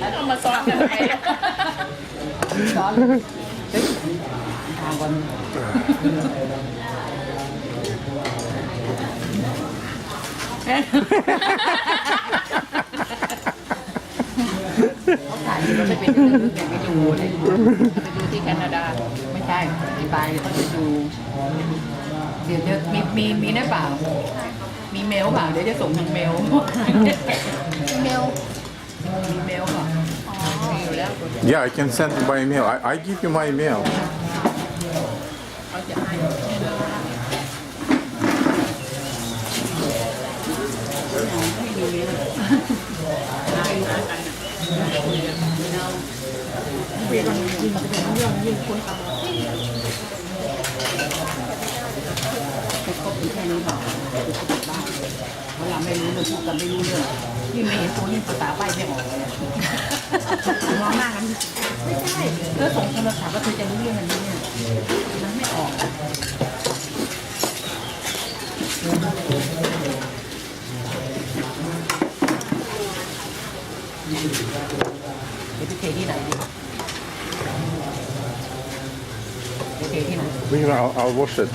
แล้วเอามาซ้อนกันทำไมซ้อนเฮ้ยทางวันเขาถ่ายอยู่แล้วไม่เป็นเรื่องอยากไปดูเลยไปดูที่แคนาดา ไม่ใช่ไปไปต้องไปดูเดี๋ยวจะมีมีมีได้เปล่า มีเมลเปล่าเดี๋ยวจะส่งทางเมล เมล มีเมลเปล่า มีอยู่แล้ว Yeah, I can send it by email. I, I give you my email. เขาจะให้ ให้ดูเมล ให้หากัน คุยกันยิงมันจะเป็นเรื่องยิงคนขับรถ ไปคบอยู่แค่นี้เปล่าไปคบกับบ้านเวลา ไม่รู้เรื่องพูดกันไม่รู้เรื่องยิ่งไม่เห็นตัวยิ่งภาษาใบไม่ออกเลยมองหน้ากันไม่ใช่แล้วส่งโทรศัพท์ก็คือจะรู้เรื่องอันนี้เนี่ยมันไม่ออกอะเดี๋ยวไปเทที่ไหนดีเดี๋ยวเทที่ไหน I'll, I'll wash it.